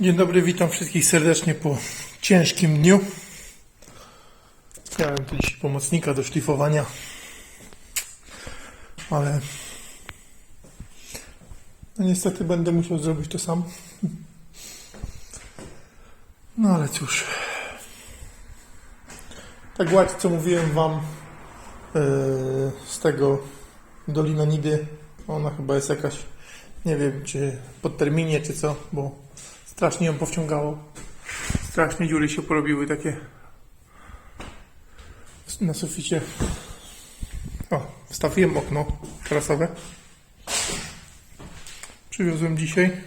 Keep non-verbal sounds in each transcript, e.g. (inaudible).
Dzień dobry, witam wszystkich serdecznie po ciężkim dniu. Miałem tu dzisiaj pomocnika do szlifowania, ale no niestety będę musiał zrobić to sam. No ale cóż. Ta gładź, co mówiłem Wam yy, z tego Dolina Nidy, ona chyba jest jakaś, nie wiem, czy pod terminie, czy co, bo strasznie ją powciągało. Strasznie dziury się porobiły takie na suficie. O, wstawiłem okno tarasowe. Przywiozłem dzisiaj.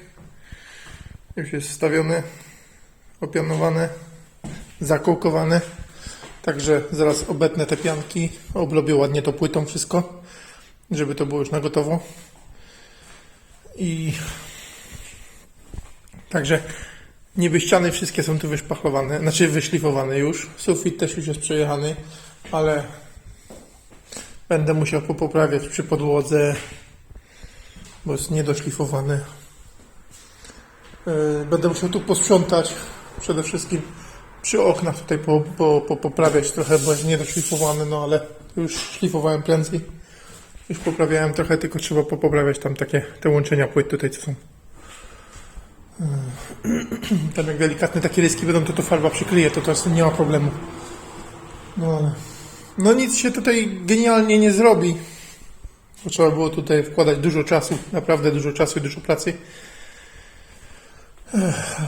Już jest wstawione, opianowane, zakołkowane. Także zaraz obetnę te pianki, oblobię ładnie to płytą wszystko, żeby to było już na gotowo. I Także niby ściany wszystkie są tu wyszpachlowane, znaczy wyszlifowane już. Sufit też już jest przejechany, ale będę musiał popoprawiać przy podłodze, bo jest niedoszlifowany. Yy, Będę musiał tu posprzątać przede wszystkim przy oknach tutaj po, po, po, poprawiać trochę, bo jest niedoszlifowany, no ale już szlifowałem prędzej. Już poprawiałem trochę, tylko trzeba popoprawiać tam takie te łączenia płyt tutaj, co są. (clears throat) Tam jak delikatne takie ryski będą, to to farba przykryje, to to nie ma problemu. No ale... No nic się tutaj genialnie nie zrobi. Trzeba było tutaj wkładać dużo czasu, naprawdę dużo czasu i dużo pracy.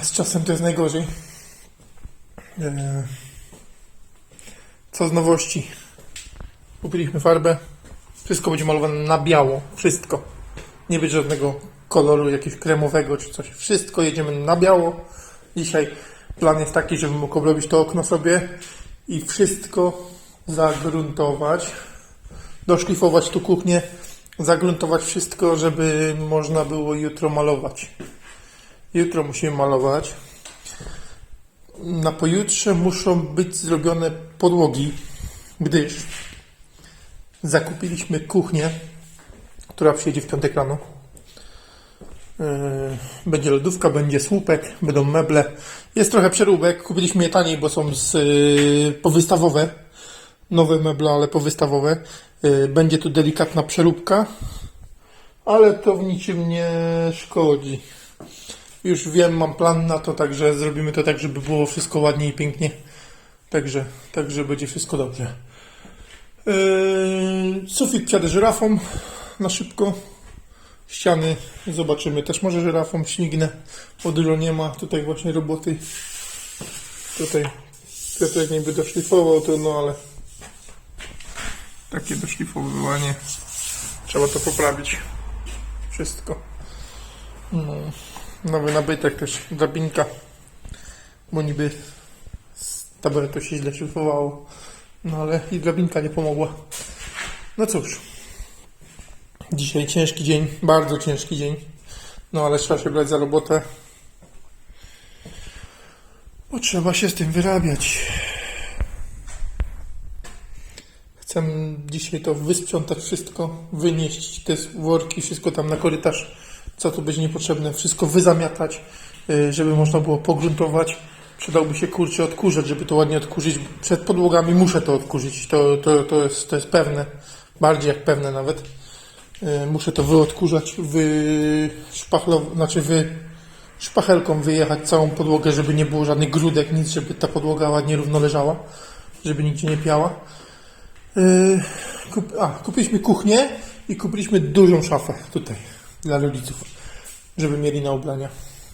Z czasem to jest najgorzej. Eee, Co z nowości? Kupiliśmy farbę. Wszystko będzie malowane na biało. Wszystko. Nie będzie żadnego koloru jakiegoś kremowego czy coś. Wszystko jedziemy na biało. Dzisiaj plan jest taki, żebym mógł obrobić to okno sobie i wszystko zagruntować. Doszlifować tu kuchnię, zagruntować wszystko, żeby można było jutro malować. Jutro musimy malować. Na pojutrze muszą być zrobione podłogi, gdyż zakupiliśmy kuchnię, która przyjedzie w piątek rano. Yy, Będzie lodówka, będzie słupek, będą meble. Jest trochę przeróbek. Kupiliśmy je taniej, bo są z, yy, powystawowe. Nowe meble, ale powystawowe. Yy, Będzie tu delikatna przeróbka, ale to w niczym nie szkodzi. Już wiem, mam plan na to, także zrobimy to tak, żeby było wszystko ładnie i pięknie. Także, także będzie wszystko dobrze. Yy, sufit przed żyrafą na szybko. Ściany zobaczymy. Też może żyrafą śmignę, bo dużo nie ma tutaj właśnie roboty. Tutaj Piotrek niby doszlifował to, no ale takie doszlifowywanie. Trzeba to poprawić. Wszystko. No. Nowy nabytek też, drabinka. Bo niby z taboretu się źle szlifowało. No ale i drabinka nie pomogła. No cóż. Dzisiaj ciężki dzień, bardzo ciężki dzień. No ale trzeba się brać za robotę. Bo trzeba się z tym wyrabiać. Chcę dzisiaj to wysprzątać wszystko, wynieść te worki, wszystko tam na korytarz, co tu będzie niepotrzebne, wszystko wyzamiatać, y, żeby można było pogruntować. Przydałby się kurczę odkurzacz, żeby to ładnie odkurzyć. Przed podłogami muszę to odkurzyć, to, to, to, jest, to jest pewne, bardziej jak pewne nawet. Y, Muszę to wyodkurzać, wy znaczy wy szpachelką wyjechać całą podłogę, żeby nie było żadnych grudek, nic, żeby ta podłoga ładnie równo leżała, żeby nigdzie nie piała. Yy, kup, a, kupiliśmy kuchnię i kupiliśmy dużą szafę tutaj dla rodziców, żeby mieli na ubrania.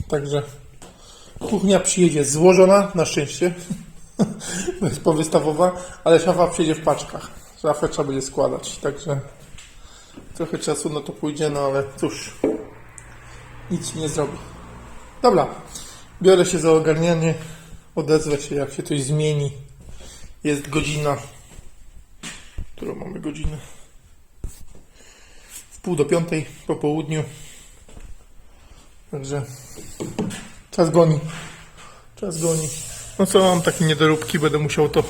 Także kuchnia przyjedzie złożona, na szczęście, (laughs) jest powystawowa, ale szafa przyjedzie w paczkach. Szafę trzeba będzie składać, także trochę czasu na to pójdzie, no ale cóż, nic nie zrobi. Dobra, biorę się za ogarnianie, odezwę się jak się coś zmieni. Jest godzina, którą mamy godzinę? W pół do piątej po południu. Także czas goni. Czas goni. No co mam takie niedoróbki, będę musiał to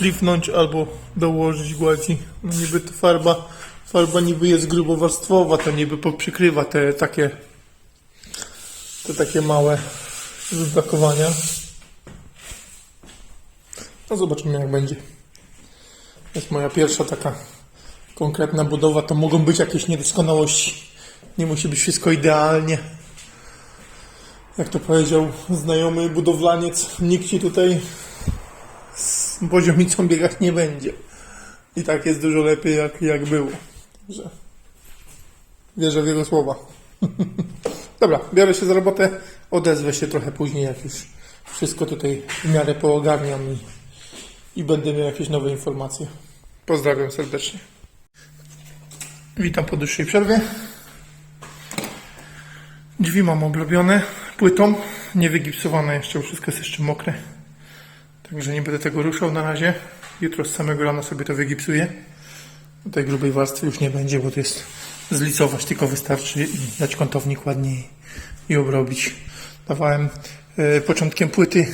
szlifnąć albo dołożyć gładzi. No niby to farba, farba niby jest grubowarstwowa, to niby poprzykrywa te takie To takie małe wybrakowania. No zobaczymy jak będzie. To jest moja pierwsza taka konkretna budowa. To mogą być jakieś niedoskonałości. Nie musi być wszystko idealnie. Jak to powiedział znajomy budowlaniec, nikt ci tutaj poziomicą biegać nie będzie. I tak jest dużo lepiej jak, jak było. Także wierzę w jego słowa. (laughs) Dobra, biorę się za robotę, odezwę się trochę później, jak już wszystko tutaj w miarę poogarniam i, i będę miał jakieś nowe informacje. Pozdrawiam serdecznie. Witam po dłuższej przerwie. Drzwi mam obrobione płytą, nie wygipsowane jeszcze, wszystko jest jeszcze mokre. Także nie będę tego ruszał na razie. Jutro z samego rana sobie to wygipsuję. Tej grubej warstwy już nie będzie, bo to jest zlicować, tylko wystarczy dać kątownik ładniej i obrobić. Dawałem e, początkiem płyty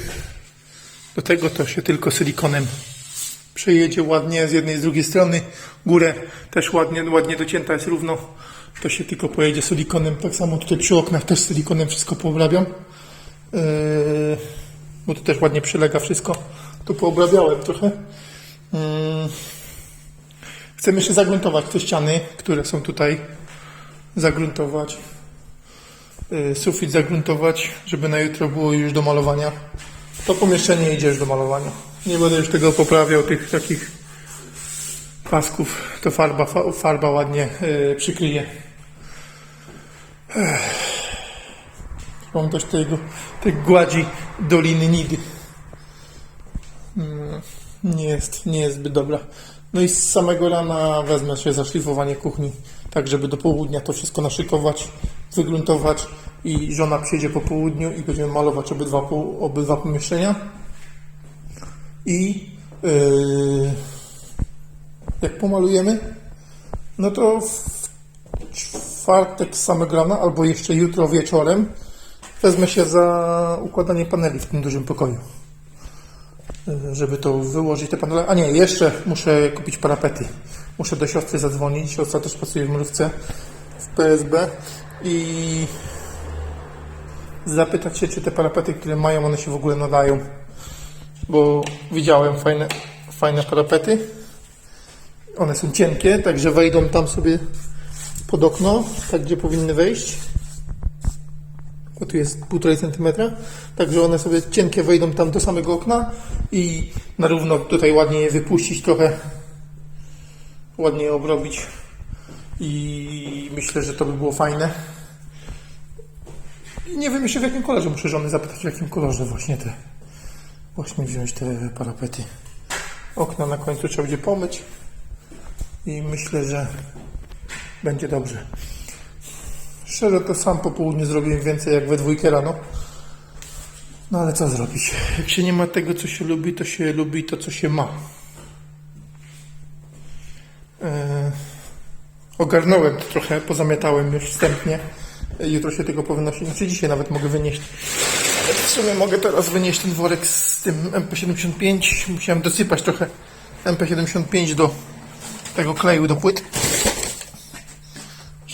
do tego to się tylko silikonem przejedzie ładnie z jednej z drugiej strony. Górę też ładnie, ładnie docięta jest równo. To się tylko pojedzie silikonem. Tak samo tutaj przy oknach też silikonem wszystko poobrabiam. Yy, bo to też ładnie przylega wszystko. Tu poobrabiałem trochę. Yy, Chcemy jeszcze zagruntować te ściany, które są tutaj. Zagruntować. Yy, Sufit zagruntować, żeby na jutro było już do malowania. To pomieszczenie idzie już do malowania. Nie będę już tego poprawiał, tych takich pasków. To farba, fa- farba ładnie yy, przykryje. Ech. Też tego, tej gładzi Doliny Nidy. Mm, Nie jest, nie jest zbyt dobra. No i z samego rana wezmę się za szlifowanie kuchni, tak żeby do południa to wszystko naszykować, wygruntować i żona przyjdzie po południu i będziemy malować obydwa, obydwa pomieszczenia. I yy, jak pomalujemy, no to w czwartek z samego rana albo jeszcze jutro wieczorem wezmę się za układanie paneli w tym dużym pokoju. Żeby to wyłożyć te panele. A nie, jeszcze muszę kupić parapety. Muszę do siostry zadzwonić. Siostra też pracuje w mrówce w PSB i zapytać się, czy te parapety, które mają, one się w ogóle nadają. Bo widziałem fajne, fajne parapety. One są cienkie, także wejdą tam sobie pod okno, tak gdzie powinny wejść. Bo tu jest 1,5 cm. Także one sobie cienkie wejdą tam do samego okna i na równo tutaj ładnie je wypuścić trochę. Ładnie je obrobić. I myślę, że to by było fajne. I nie wiem jeszcze w jakim kolorze. Muszę żony zapytać w jakim kolorze właśnie te właśnie wziąć te parapety. Okna na końcu trzeba będzie pomyć i myślę, że będzie dobrze. Szczerze to sam po południu zrobiłem więcej jak we dwójkę rano. No ale co zrobić? Jak się nie ma tego, co się lubi, to się lubi to, co się ma. Eee, ogarnąłem to trochę, pozamiatałem już wstępnie. Jutro się tego powinno się, znaczy dzisiaj nawet mogę wynieść. W sumie mogę teraz wynieść ten worek z tym MP75. Musiałem dosypać trochę MP75 do tego kleju do płyt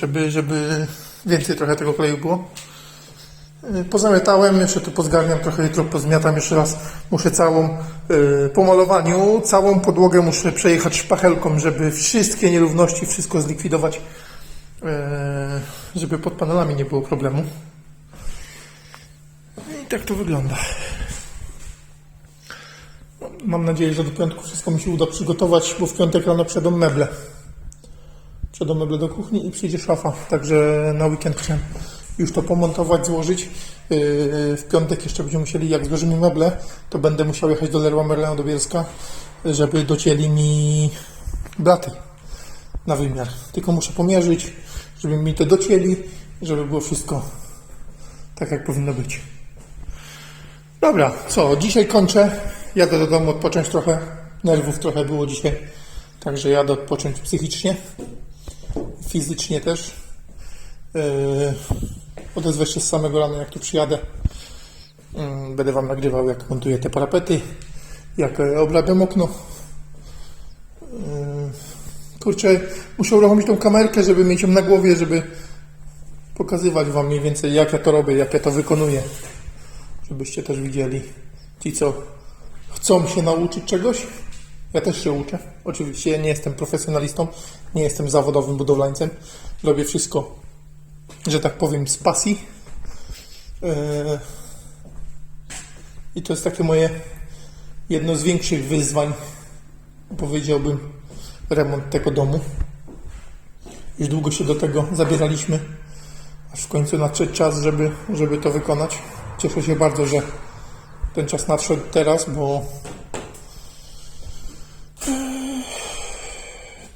żeby, żeby więcej trochę tego kleju było. Yy, Pozamiatałem, jeszcze tu pozgarniam trochę, jutro pozmiatam jeszcze raz. Muszę całą, yy, po malowaniu, całą podłogę muszę przejechać szpachelką, żeby wszystkie nierówności, wszystko zlikwidować, yy, żeby pod panelami nie było problemu. I tak to wygląda. Mam nadzieję, że do piątku wszystko mi się uda przygotować, bo w piątek rano przyjadą meble. Przyjadą meble do kuchni i przyjdzie szafa. Także na weekend chciałem już to pomontować, złożyć. Yy, W piątek jeszcze będziemy musieli, jak złożymy meble, to będę musiał jechać do Leroy Merlin do Bielska, żeby docięli mi blaty na wymiar. Tylko muszę pomierzyć, żeby mi to docięli, żeby było wszystko tak, jak powinno być. Dobra, co, dzisiaj kończę. Jadę do domu odpocząć trochę. Nerwów trochę było dzisiaj. Także jadę odpocząć psychicznie. Fizycznie też. Yy, odezwę się z samego rana, jak tu przyjadę. Yy, będę Wam nagrywał, jak montuję te parapety, jak e, obrabiam okno. Yy, kurczę, muszę uruchomić tą kamerkę, żeby mieć ją na głowie, żeby pokazywać Wam mniej więcej, jak ja to robię, jak ja to wykonuję, żebyście też widzieli. Ci, co chcą się nauczyć czegoś, ja też się uczę. Oczywiście ja nie jestem profesjonalistą, nie jestem zawodowym budowlańcem. Robię wszystko, że tak powiem, z pasji. Eee, I to jest takie moje jedno z większych wyzwań, powiedziałbym, remont tego domu. Już długo się do tego zabieraliśmy, aż w końcu nadszedł czas, żeby, żeby to wykonać. Cieszę się bardzo, że ten czas nadszedł teraz, bo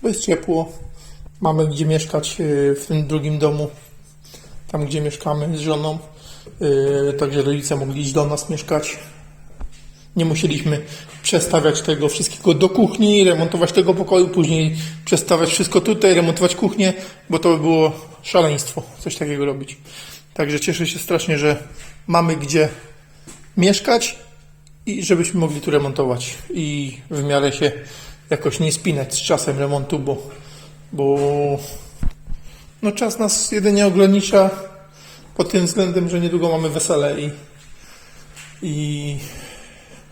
bo jest ciepło. Mamy gdzie mieszkać yy, w tym drugim domu, tam gdzie mieszkamy z żoną. Yy, Także rodzice mogli iść do nas mieszkać. Nie musieliśmy przestawiać tego wszystkiego do kuchni, remontować tego pokoju, później przestawiać wszystko tutaj, remontować kuchnię, bo to by było szaleństwo, coś takiego robić. Także cieszę się strasznie, że mamy gdzie mieszkać i żebyśmy mogli tu remontować i w miarę się jakoś nie spinać z czasem remontu, bo, bo no czas nas jedynie ogranicza pod tym względem, że niedługo mamy wesele i, i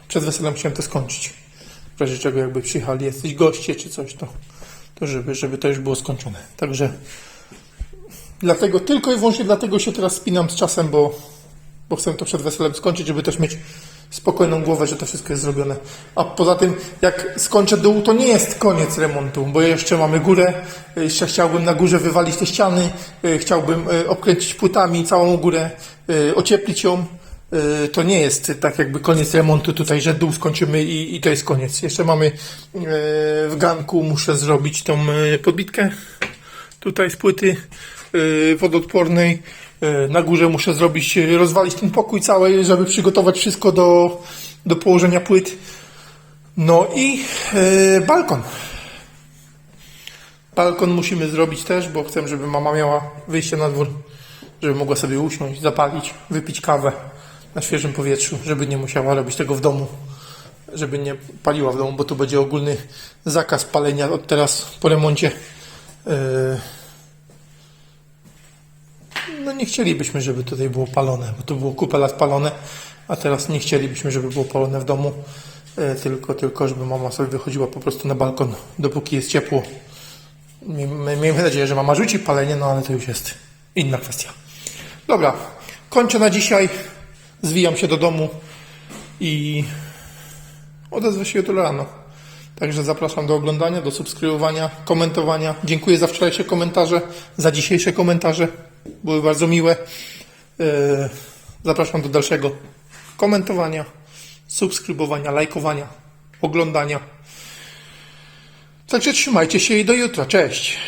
przed weselem chciałem to skończyć. W razie czego jakby przyjechali jacyś goście czy coś, to, to żeby, żeby to już było skończone. Także dlatego, tylko i wyłącznie dlatego się teraz spinam z czasem, bo, bo chcę to przed weselem skończyć, żeby też mieć spokojną głowę, że to wszystko jest zrobione. A poza tym, jak skończę dół, to nie jest koniec remontu, bo jeszcze mamy górę, jeszcze chciałbym na górze wywalić te ściany, y, chciałbym y, obkręcić płytami całą górę, y, ocieplić ją. To nie jest tak jakby koniec remontu tutaj, że dół skończymy i, i to jest koniec. Jeszcze mamy w ganku, muszę zrobić tą podbitkę tutaj z płyty wodoodpornej. Y, Na górze muszę zrobić, y, rozwalić ten pokój cały, żeby przygotować wszystko do, do położenia płyt. No i y, balkon. Balkon musimy zrobić też, bo chcę, żeby mama miała wyjście na dwór, żeby mogła sobie usiąść, zapalić, wypić kawę na świeżym powietrzu, żeby nie musiała robić tego w domu, żeby nie paliła w domu, bo tu będzie ogólny zakaz palenia od teraz po remoncie. Yy, nie chcielibyśmy, żeby tutaj było palone, bo to było kupę lat palone, a teraz nie chcielibyśmy, żeby było palone w domu, e, tylko, tylko żeby mama sobie wychodziła po prostu na balkon, dopóki jest ciepło. Miejmy nadzieję, że mama rzuci palenie, no ale to już jest inna kwestia. Dobra, kończę na dzisiaj, zwijam się do domu i odezwę się jutro rano. Także zapraszam do oglądania, do subskrybowania, komentowania. Dziękuję za wczorajsze komentarze, za dzisiejsze komentarze. Były bardzo miłe. Yy, Zapraszam do dalszego komentowania, subskrybowania, lajkowania, oglądania. Także trzymajcie się i do jutra. Cześć!